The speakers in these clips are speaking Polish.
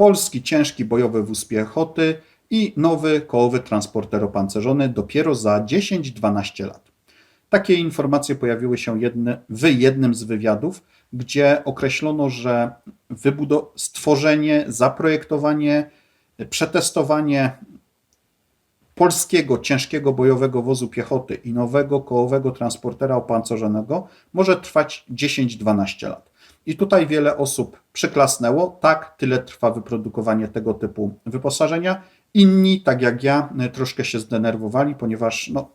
polski ciężki bojowy wóz piechoty i nowy kołowy transporter opancerzony dopiero za 10-12 lat. Takie informacje pojawiły się jedne, w jednym z wywiadów, gdzie określono, że stworzenie, zaprojektowanie, przetestowanie polskiego ciężkiego bojowego wozu piechoty i nowego kołowego transportera opancerzonego może trwać 10-12 lat. I tutaj wiele osób przyklasnęło. Tak, tyle trwa wyprodukowanie tego typu wyposażenia. Inni, tak jak ja, troszkę się zdenerwowali, ponieważ no,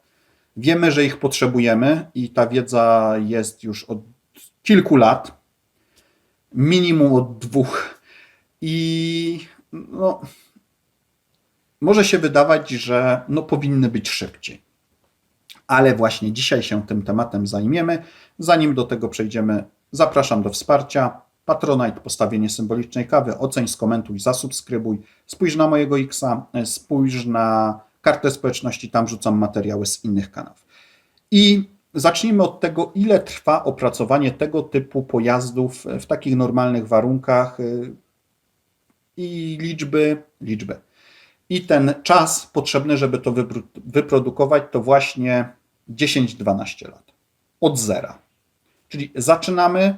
wiemy, że ich potrzebujemy i ta wiedza jest już od kilku lat, minimum od dwóch. I no, może się wydawać, że no, powinny być szybciej. Ale właśnie dzisiaj się tym tematem zajmiemy. Zanim do tego przejdziemy, zapraszam do wsparcia. Patronite, postawienie symbolicznej kawy, oceń, skomentuj, zasubskrybuj. Spójrz na mojego Xa, spójrz na kartę społeczności, tam rzucam materiały z innych kanałów. I zacznijmy od tego, ile trwa opracowanie tego typu pojazdów w takich normalnych warunkach y, i liczby, liczby. I ten czas potrzebny, żeby to wyprodukować, to właśnie 10-12 lat. Od zera. Czyli zaczynamy,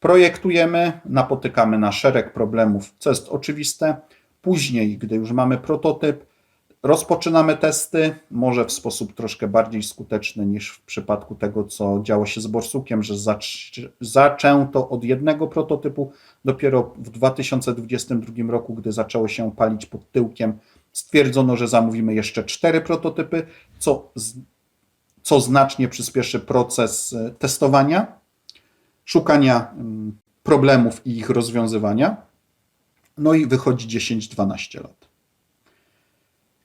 projektujemy, napotykamy na szereg problemów, co jest oczywiste. Później, gdy już mamy prototyp, rozpoczynamy testy, może w sposób troszkę bardziej skuteczny niż w przypadku tego, co działo się z Borsukiem, że zaczęto od jednego prototypu. Dopiero w 2022 roku, gdy zaczęło się palić pod tyłkiem, stwierdzono, że zamówimy jeszcze cztery prototypy, co, co znacznie przyspieszy proces e, testowania, szukania mm, problemów i ich rozwiązywania. No i wychodzi 10-12 lat.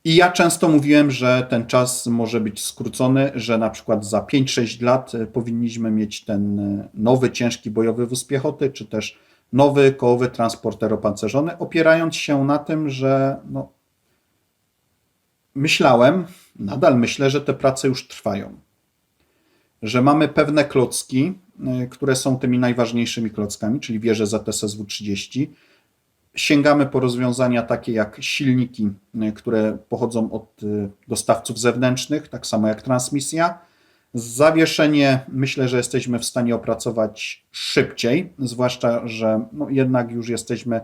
I ja często mówiłem, że ten czas może być skrócony, że na przykład za 5-6 lat e, powinniśmy mieć ten e, nowy ciężki bojowy wóz piechoty, czy też nowy kołowy transporter opancerzony, opierając się na tym, że no, myślałem, nadal myślę, że te prace już trwają. Że mamy pewne klocki, które są tymi najważniejszymi klockami, czyli wieże ZSSW-30. Sięgamy po rozwiązania takie jak silniki, y, które pochodzą od y, dostawców zewnętrznych, tak samo jak transmisja. Zawieszenie myślę, że jesteśmy w stanie opracować szybciej, zwłaszcza, że no jednak już jesteśmy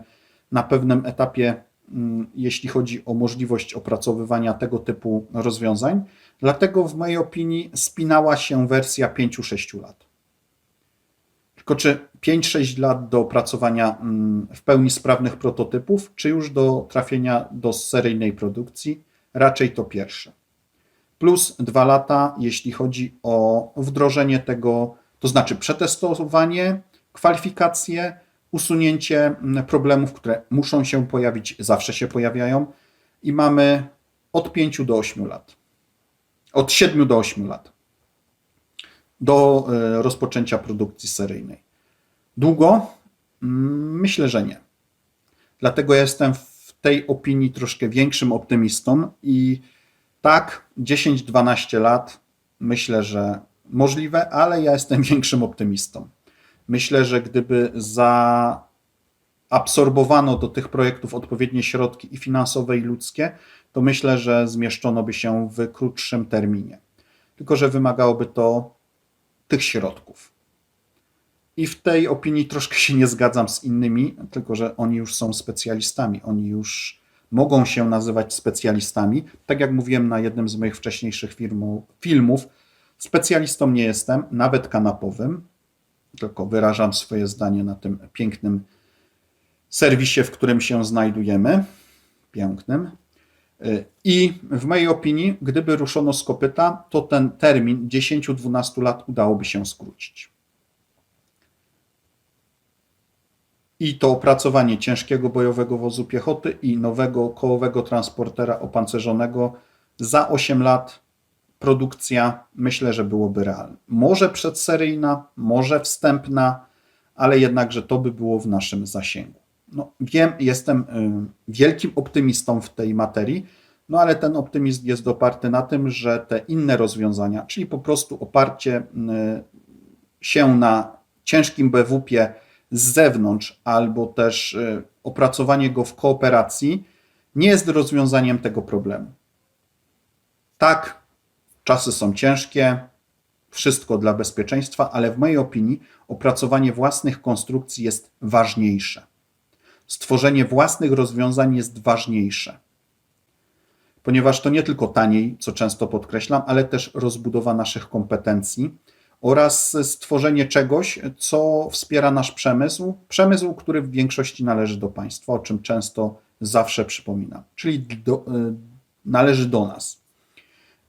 na pewnym etapie Mm, jeśli chodzi o możliwość opracowywania tego typu rozwiązań. Dlatego w mojej opinii spinała się wersja 5-6 lat. Tylko czy 5-6 lat do opracowania mm, w pełni sprawnych prototypów, czy już do trafienia do seryjnej produkcji? Raczej to pierwsze. Plus 2 lata, jeśli chodzi o wdrożenie tego, to znaczy przetestowanie, kwalifikacje, usunięcie mm, problemów, które muszą się pojawić, zawsze się pojawiają i mamy od 5 do 8 lat. Od 7 do 8 lat do e, rozpoczęcia produkcji seryjnej. Długo? Mm, myślę, że nie. Dlatego jestem w tej opinii troszkę większym optymistą i tak, 10-12 lat myślę, że możliwe, ale ja jestem większym optymistą. Myślę, że gdyby zaabsorbowano do tych projektów odpowiednie środki i finansowe, i ludzkie, to myślę, że zmieszczono by się w krótszym terminie. Tylko, że wymagałoby to tych środków. I w tej opinii troszkę się nie zgadzam z innymi, tylko że oni już są specjalistami, oni już mogą się nazywać specjalistami. Tak jak mówiłem na jednym z moich wcześniejszych filmów, specjalistą nie jestem, nawet kanapowym, tylko wyrażam swoje zdanie na tym pięknym serwisie, w którym się znajdujemy. Pięknym. I w mojej opinii, gdyby ruszono z kopyta, to ten termin 10-12 lat udałoby się skrócić. I to opracowanie ciężkiego bojowego wozu piechoty i nowego kołowego transportera opancerzonego za 8 lat produkcja myślę, że byłoby realna. Może przedseryjna, może wstępna, ale jednakże to by było w naszym zasięgu. No, wiem, jestem y, wielkim optymistą w tej materii, no ale ten optymizm jest oparty na tym, że te inne rozwiązania, czyli po prostu oparcie y, się na ciężkim BWP z zewnątrz, albo też y, opracowanie go w kooperacji, nie jest rozwiązaniem tego problemu. Tak, czasy są ciężkie, wszystko dla bezpieczeństwa, ale w mojej opinii opracowanie własnych konstrukcji jest ważniejsze. Stworzenie własnych rozwiązań jest ważniejsze ponieważ to nie tylko taniej, co często podkreślam, ale też rozbudowa naszych kompetencji oraz stworzenie czegoś, co wspiera nasz przemysł, przemysł, który w większości należy do państwa, o czym często zawsze przypominam, czyli do, y, należy do nas.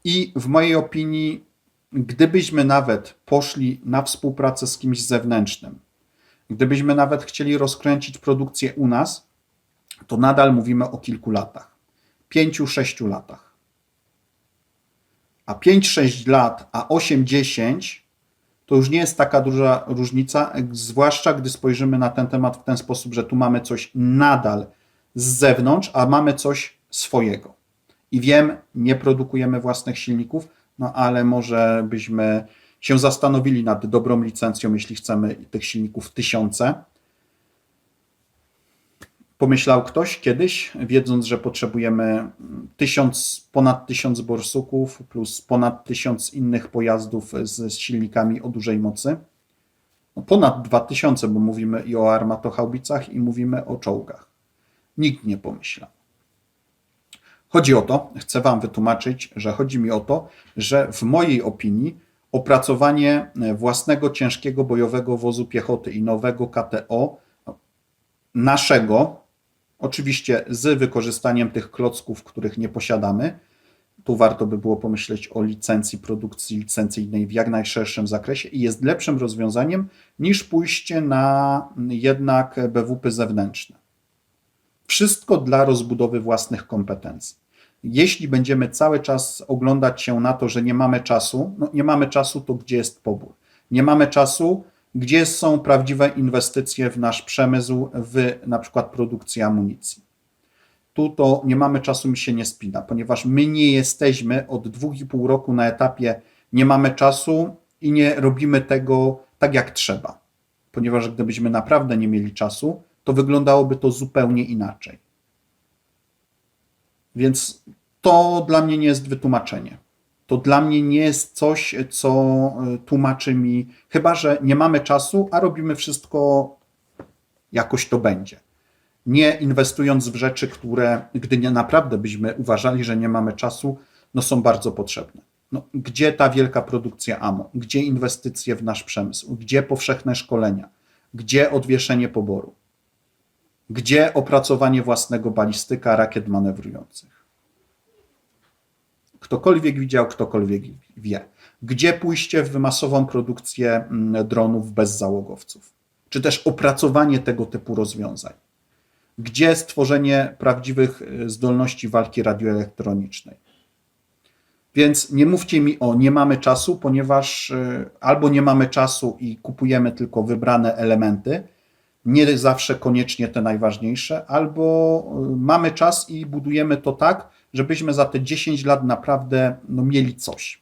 I w mojej opinii, gdybyśmy nawet poszli na współpracę z kimś zewnętrznym, gdybyśmy nawet chcieli rozkręcić produkcję u nas, to nadal mówimy o kilku latach. 5-6 latach. A 5-6 lat, a 8-10 to już nie jest taka duża różnica, zwłaszcza gdy spojrzymy na ten temat w ten sposób, że tu mamy coś nadal z zewnątrz, a mamy coś swojego. I wiem, nie produkujemy własnych silników, no ale może byśmy się zastanowili nad dobrą licencją, jeśli chcemy tych silników tysiące Pomyślał ktoś kiedyś, wiedząc, że potrzebujemy tysiąc, ponad tysiąc borsuków plus ponad tysiąc innych pojazdów z, z silnikami o dużej mocy? No ponad dwa tysiące, bo mówimy i o armatochaubicach, i mówimy o czołgach. Nikt nie pomyślał. Chodzi o to, chcę Wam wytłumaczyć, że chodzi mi o to, że w mojej opinii opracowanie własnego ciężkiego bojowego wozu piechoty i nowego KTO naszego, Oczywiście z wykorzystaniem tych klocków, których nie posiadamy. Tu warto by było pomyśleć o licencji produkcji licencyjnej w jak najszerszym zakresie i jest lepszym rozwiązaniem niż pójście na jednak BWP zewnętrzne. Wszystko dla rozbudowy własnych kompetencji. Jeśli będziemy cały czas oglądać się na to, że nie mamy czasu, no nie mamy czasu, to gdzie jest pobór? Nie mamy czasu, gdzie są prawdziwe inwestycje w nasz przemysł, w na przykład produkcję amunicji. Tu to nie mamy czasu, mi się nie spina, ponieważ my nie jesteśmy od dwóch i pół roku na etapie nie mamy czasu i nie robimy tego tak jak trzeba. Ponieważ gdybyśmy naprawdę nie mieli czasu, to wyglądałoby to zupełnie inaczej. Więc to dla mnie nie jest wytłumaczenie to dla mnie nie jest coś, co e, tłumaczy mi, chyba że nie mamy czasu, a robimy wszystko jakoś to będzie. Nie inwestując w rzeczy, które, gdy nie naprawdę byśmy uważali, że nie mamy czasu, no są bardzo potrzebne. No, gdzie ta wielka produkcja AMO? Gdzie inwestycje w nasz przemysł? Gdzie powszechne szkolenia? Gdzie odwieszenie poboru? Gdzie opracowanie własnego balistyka rakiet manewrujących? Ktokolwiek widział, ktokolwiek wie. Gdzie pójście w masową produkcję mm, dronów bez załogowców? Czy też opracowanie tego typu rozwiązań? Gdzie stworzenie prawdziwych y, zdolności walki radioelektronicznej? Więc nie mówcie mi o nie mamy czasu, ponieważ y, albo nie mamy czasu i kupujemy tylko wybrane elementy, nie zawsze koniecznie te najważniejsze, albo y, mamy czas i budujemy to tak, żebyśmy za te 10 lat naprawdę no, mieli coś.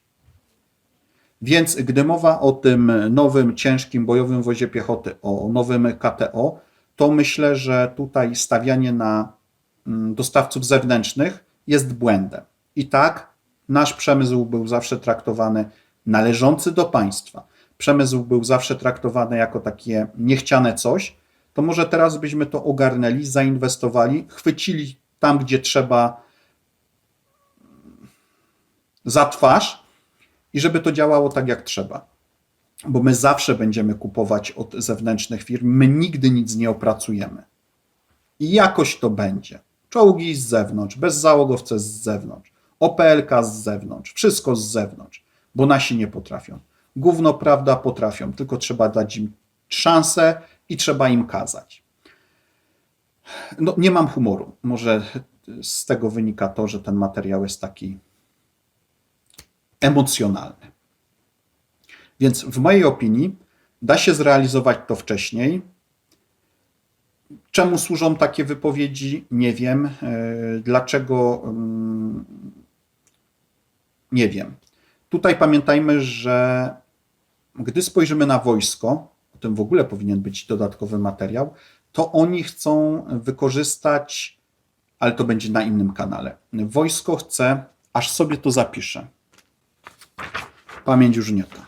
Więc gdy mowa o tym nowym, ciężkim, bojowym wozie piechoty, o nowym KTO, to myślę, że tutaj stawianie na mm, dostawców zewnętrznych jest błędem. I tak nasz przemysł był zawsze traktowany należący do państwa. Przemysł był zawsze traktowany jako takie niechciane coś. To może teraz byśmy to ogarnęli, zainwestowali, chwycili tam, gdzie trzeba za twarz i żeby to działało tak jak trzeba. Bo my zawsze będziemy kupować od zewnętrznych firm, my nigdy nic nie opracujemy. I jakoś to będzie. Czołgi z zewnątrz, bezzałogowce z zewnątrz, OPLK z zewnątrz, wszystko z zewnątrz, bo nasi nie potrafią. Gówno prawda potrafią, tylko trzeba dać im szansę i trzeba im kazać. No, nie mam humoru. Może z tego wynika to, że ten materiał jest taki emocjonalny. Więc w mojej opinii da się zrealizować to wcześniej. Czemu służą takie wypowiedzi? Nie wiem. E, dlaczego? Mm, nie wiem. Tutaj pamiętajmy, że gdy spojrzymy na wojsko, o tym w ogóle powinien być dodatkowy materiał, to oni chcą wykorzystać, ale to będzie na innym kanale. Wojsko chce, aż sobie to zapiszę. Pamięć już nie to.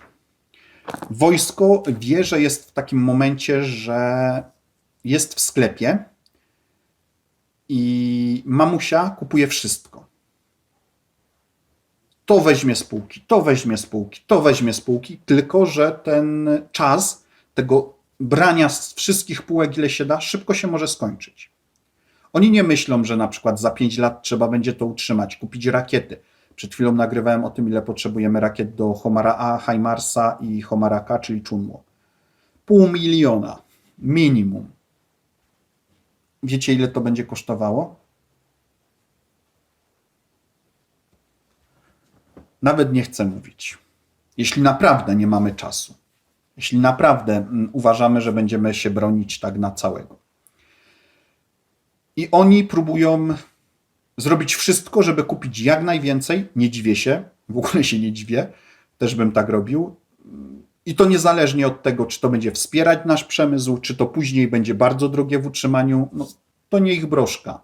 Wojsko wie, że jest w takim momencie, że jest w sklepie i mamusia kupuje wszystko. To weźmie spółki, to weźmie spółki, to weźmie spółki, tylko że ten czas tego brania z wszystkich półek, ile się da, szybko się może skończyć. Oni nie myślą, że na przykład za 5 lat trzeba będzie to utrzymać, kupić rakiety. Przed chwilą nagrywałem o tym, ile potrzebujemy rakiet do Homara A, Haimarsa i Homaraka, czyli Chunmo. Pół miliona minimum. Wiecie, ile to będzie kosztowało? Nawet nie chcę mówić. Jeśli naprawdę nie mamy czasu, jeśli naprawdę mm, uważamy, że będziemy się bronić tak na całego. I oni próbują zrobić wszystko, żeby kupić jak najwięcej. Nie dziwię się, w ogóle się nie dziwię, też bym tak robił. I to niezależnie od tego, czy to będzie wspierać nasz przemysł, czy to później będzie bardzo drogie w utrzymaniu, no, to nie ich broszka.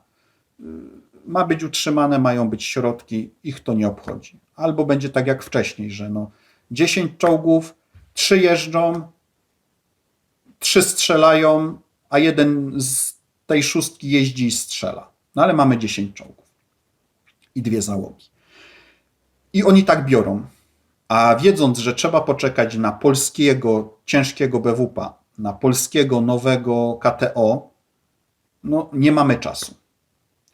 Ma być utrzymane, mają być środki, ich to nie obchodzi. Albo będzie tak jak wcześniej, że no 10 czołgów, 3 jeżdżą, 3 strzelają, a jeden z tej szóstki jeździ i strzela. No ale mamy 10 czołgów i dwie załogi. I oni tak biorą. A wiedząc, że trzeba poczekać na polskiego ciężkiego BWP, na polskiego nowego KTO, no nie mamy czasu.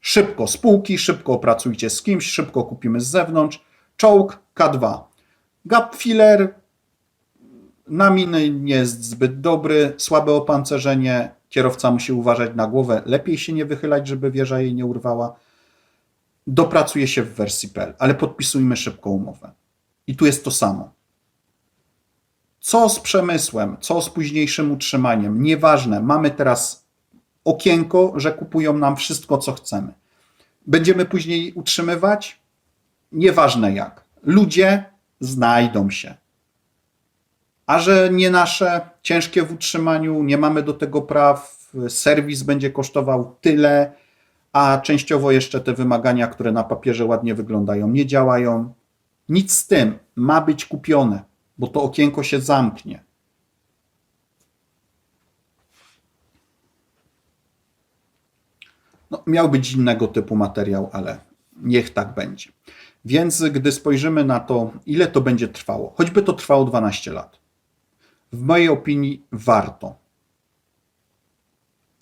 Szybko spółki, szybko opracujcie z kimś, szybko kupimy z zewnątrz. Czołg K2. Gap na miny nie jest zbyt dobry, słabe opancerzenie, kierowca musi uważać na głowę, lepiej się nie wychylać, żeby wieża jej nie urwała. Dopracuje się w wersji PL, ale podpisujmy szybko umowę. I tu jest to samo. Co z przemysłem, co z późniejszym utrzymaniem? Nieważne, mamy teraz okienko, że kupują nam wszystko, co chcemy. Będziemy później utrzymywać? Nieważne jak. Ludzie znajdą się. A że nie nasze, ciężkie w utrzymaniu, nie mamy do tego praw, serwis będzie kosztował tyle, a częściowo jeszcze te wymagania, które na papierze ładnie wyglądają, nie działają. Nic z tym ma być kupione, bo to okienko się zamknie. No, miał być innego typu materiał, ale niech tak będzie. Więc gdy spojrzymy na to, ile to będzie trwało, choćby to trwało 12 lat, w mojej opinii warto.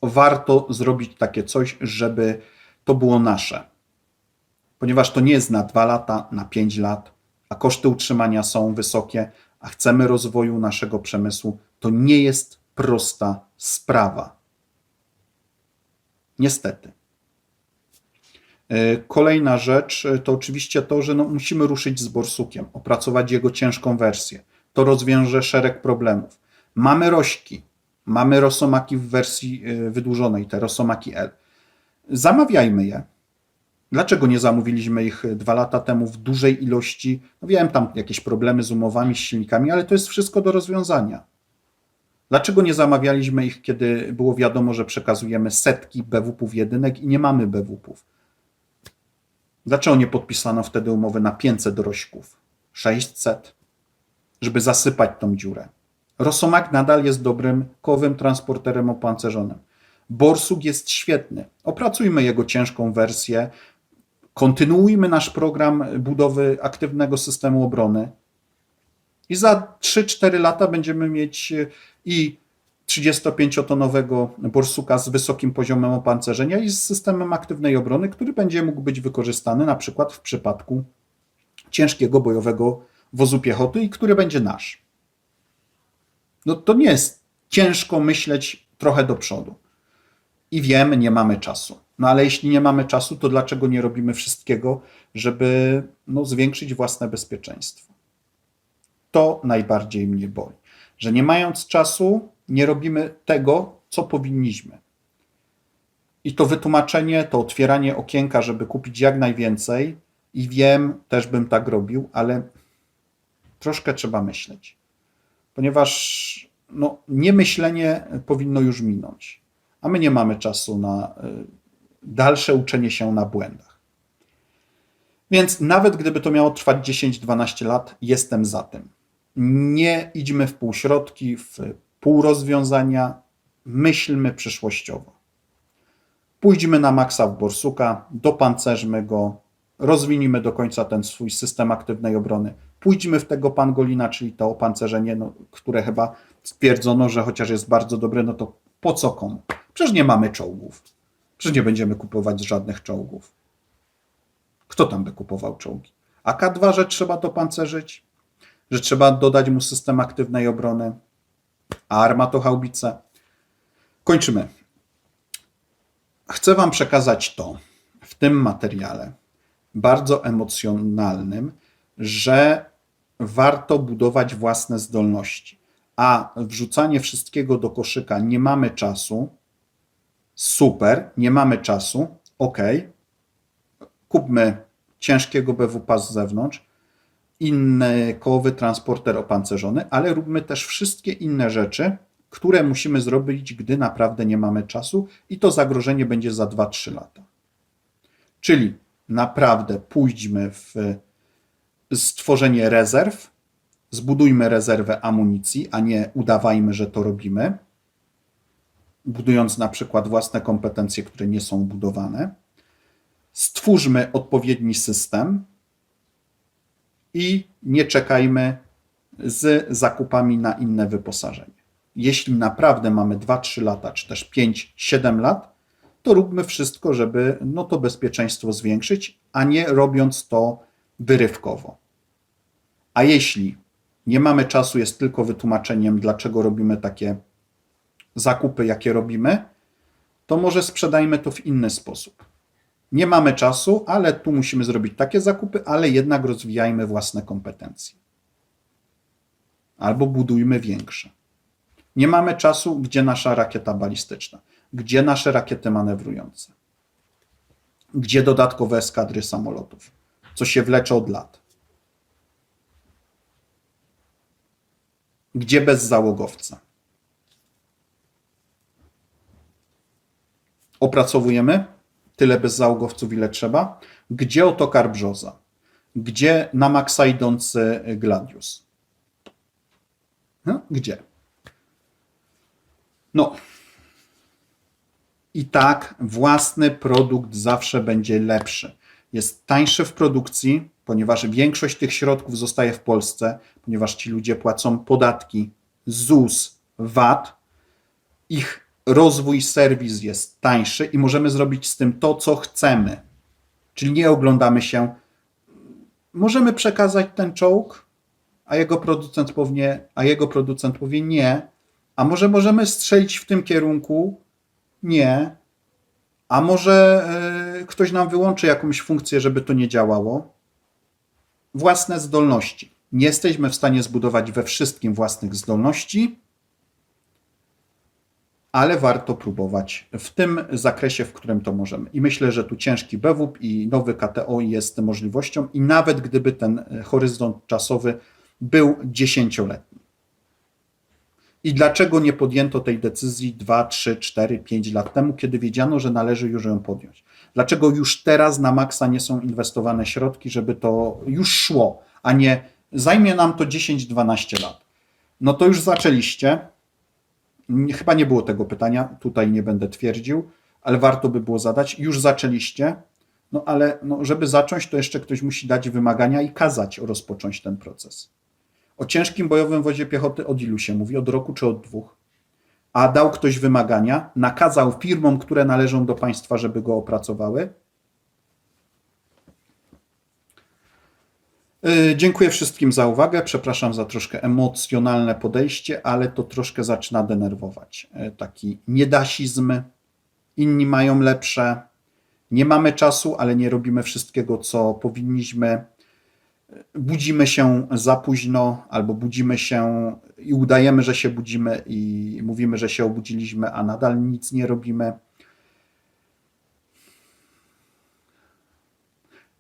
Warto zrobić takie coś, żeby to było nasze. Ponieważ to nie jest na 2 lata, na 5 lat, a koszty utrzymania są wysokie, a chcemy rozwoju naszego przemysłu, to nie jest prosta sprawa. Niestety. E, kolejna rzecz e, to oczywiście to, że no musimy ruszyć z Borsukiem, opracować jego ciężką wersję. To rozwiąże szereg problemów. Mamy rośki, mamy rosomaki w wersji e, wydłużonej, te rosomaki L. Zamawiajmy je. Dlaczego nie zamówiliśmy ich dwa lata temu w dużej ilości? No wiem, tam jakieś problemy z umowami, z silnikami, ale to jest wszystko do rozwiązania. Dlaczego nie zamawialiśmy ich, kiedy było wiadomo, że przekazujemy setki BWP-ów jedynek i nie mamy BWP-ów? Dlaczego nie podpisano wtedy umowy na 500 rośków? 600? Żeby zasypać tą dziurę. Rosomak nadal jest dobrym kowym transporterem opancerzonym. Borsuk jest świetny. Opracujmy jego ciężką wersję. Kontynuujmy nasz program budowy aktywnego systemu obrony. I za 3-4 lata będziemy mieć i 35-tonowego borsuka z wysokim poziomem opancerzenia i z systemem aktywnej obrony, który będzie mógł być wykorzystany na przykład w przypadku ciężkiego bojowego wozu piechoty i który będzie nasz. No to nie jest ciężko myśleć trochę do przodu. I wiem, nie mamy czasu. No ale jeśli nie mamy czasu, to dlaczego nie robimy wszystkiego, żeby no, zwiększyć własne bezpieczeństwo? To najbardziej mnie boli, że nie mając czasu, nie robimy tego, co powinniśmy. I to wytłumaczenie, to otwieranie okienka, żeby kupić jak najwięcej, i wiem, też bym tak robił, ale troszkę trzeba myśleć. Ponieważ no, niemyślenie powinno już minąć, a my nie mamy czasu na y, dalsze uczenie się na błędach. Więc nawet gdyby to miało trwać 10-12 lat, jestem za tym. Nie idźmy w półśrodki, w półrozwiązania, myślmy przyszłościowo. Pójdźmy na maksa w Borsuka, dopancerzmy go, rozwinijmy do końca ten swój system aktywnej obrony. Pójdźmy w tego pangolina, czyli to opancerzenie, no, które chyba stwierdzono, że chociaż jest bardzo dobre, no to po co komu? Przecież nie mamy czołgów. Przecież nie będziemy kupować żadnych czołgów. Kto tam by kupował czołgi? AK-2, że trzeba dopancerzyć? Że trzeba dodać mu system aktywnej obrony? A armatochaubice? Kończymy. Chcę Wam przekazać to w tym materiale, bardzo emocjonalnym, że warto budować własne zdolności. A wrzucanie wszystkiego do koszyka, nie mamy czasu, super, nie mamy czasu, ok, kupmy ciężkiego BWP z zewnątrz, inny kołowy transporter opancerzony, ale róbmy też wszystkie inne rzeczy, które musimy zrobić, gdy naprawdę nie mamy czasu i to zagrożenie będzie za 2-3 lata. Czyli naprawdę pójdźmy w stworzenie rezerw, zbudujmy rezerwę amunicji, a nie udawajmy, że to robimy, budując na przykład własne kompetencje, które nie są budowane. Stwórzmy odpowiedni system i nie czekajmy z zakupami na inne wyposażenie. Jeśli naprawdę mamy 2-3 lata, czy też 5-7 lat, to róbmy wszystko, żeby no to bezpieczeństwo zwiększyć, a nie robiąc to wyrywkowo. A jeśli nie mamy czasu, jest tylko wytłumaczeniem, dlaczego robimy takie zakupy, jakie robimy, to może sprzedajmy to w inny sposób. Nie mamy czasu, ale tu musimy zrobić takie zakupy, ale jednak rozwijajmy własne kompetencje. Albo budujmy większe. Nie mamy czasu, gdzie nasza rakieta balistyczna, gdzie nasze rakiety manewrujące, gdzie dodatkowe eskadry samolotów, co się wlecze od lat. Gdzie bez załogowca? Opracowujemy tyle bez załogowców, ile trzeba. Gdzie otokar brzoza? Gdzie na maksa idący gladius? No, gdzie? No. I tak własny produkt zawsze będzie lepszy. Jest tańszy w produkcji, ponieważ większość tych środków zostaje w Polsce, ponieważ ci ludzie płacą podatki, ZUS, VAT. Ich rozwój, serwis jest tańszy i możemy zrobić z tym to, co chcemy. Czyli nie oglądamy się. Możemy przekazać ten czołg, a jego producent powie, a jego producent powie nie, a może możemy strzelić w tym kierunku? Nie. A może y, ktoś nam wyłączy jakąś funkcję, żeby to nie działało? Własne zdolności. Nie jesteśmy w stanie zbudować we wszystkim własnych zdolności, ale warto próbować w tym zakresie, w którym to możemy. I myślę, że tu ciężki BWP i nowy KTO jest możliwością, i nawet gdyby ten horyzont czasowy był dziesięcioletni. I dlaczego nie podjęto tej decyzji 2, 3, 4, 5 lat temu, kiedy wiedziano, że należy już ją podjąć? Dlaczego już teraz na maksa nie są inwestowane środki, żeby to już szło, a nie zajmie nam to 10-12 lat? No to już zaczęliście. Chyba nie było tego pytania, tutaj nie będę twierdził, ale warto by było zadać. Już zaczęliście, no ale no, żeby zacząć, to jeszcze ktoś musi dać wymagania i kazać rozpocząć ten proces. O ciężkim bojowym wozie piechoty od ilu się mówi? Od roku czy od dwóch? A dał ktoś wymagania, nakazał firmom, które należą do państwa, żeby go opracowały? Yy, dziękuję wszystkim za uwagę. Przepraszam za troszkę emocjonalne podejście, ale to troszkę zaczyna denerwować. Yy, taki niedasizm. Inni mają lepsze. Nie mamy czasu, ale nie robimy wszystkiego, co powinniśmy budzimy się za późno, albo budzimy się i udajemy, że się budzimy i mówimy, że się obudziliśmy, a nadal nic nie robimy.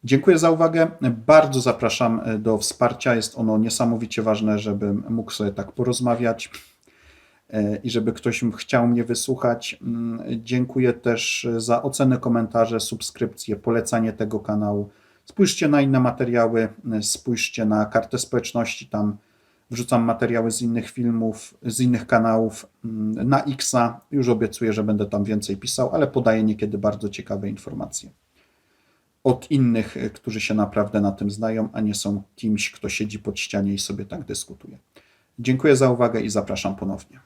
Dziękuję za uwagę. Bardzo zapraszam do wsparcia. Jest ono niesamowicie ważne, żebym mógł sobie tak porozmawiać. e, i żeby ktoś chciał mnie wysłuchać. Mm, Dziękuję też za oceny, komentarze, subskrypcje, polecanie tego kanału. Spójrzcie na inne materiały, e, spójrzcie na kartę społeczności, tam wrzucam materiały z innych filmów, z innych kanałów mm, na Xa. Już obiecuję, że będę tam więcej pisał, ale podaję niekiedy bardzo ciekawe informacje od innych, e, którzy się naprawdę na tym znają, a nie są kimś, kto siedzi pod ścianie i sobie tak dyskutuje. Dziękuję za uwagę i zapraszam ponownie.